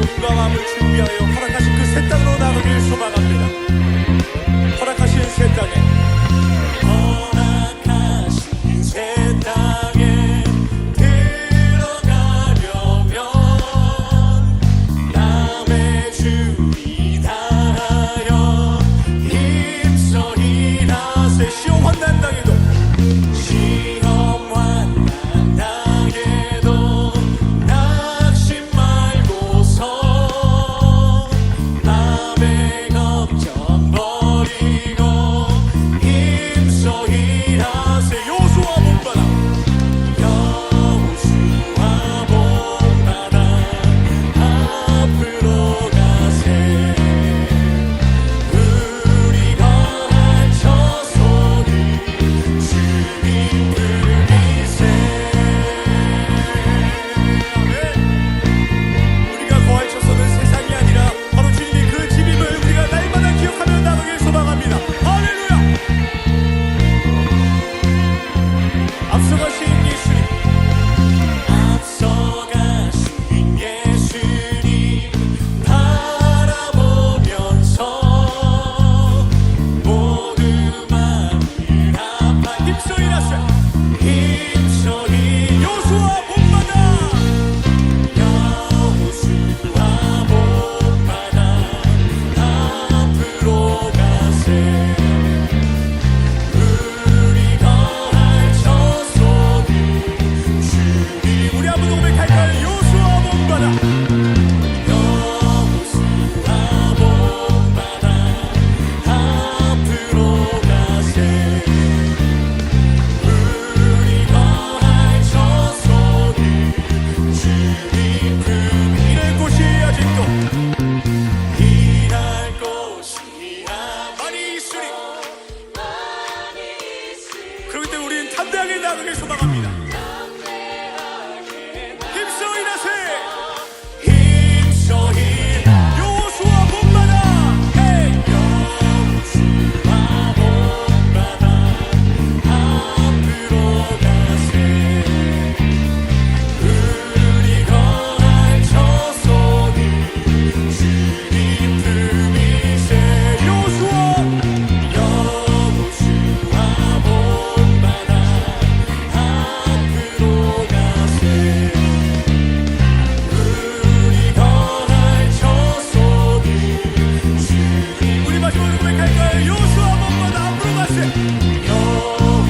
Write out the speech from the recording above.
몸과 마음을 준비하여 허락하신 그 새 땅으로 나가길 소망합니다. 허락하신 새 땅에 허락하신 새 땅에 들어가려면 남의 주이 달하여 힘써 일하세 시오 환난 당에도 Yeah. 올라갑니다.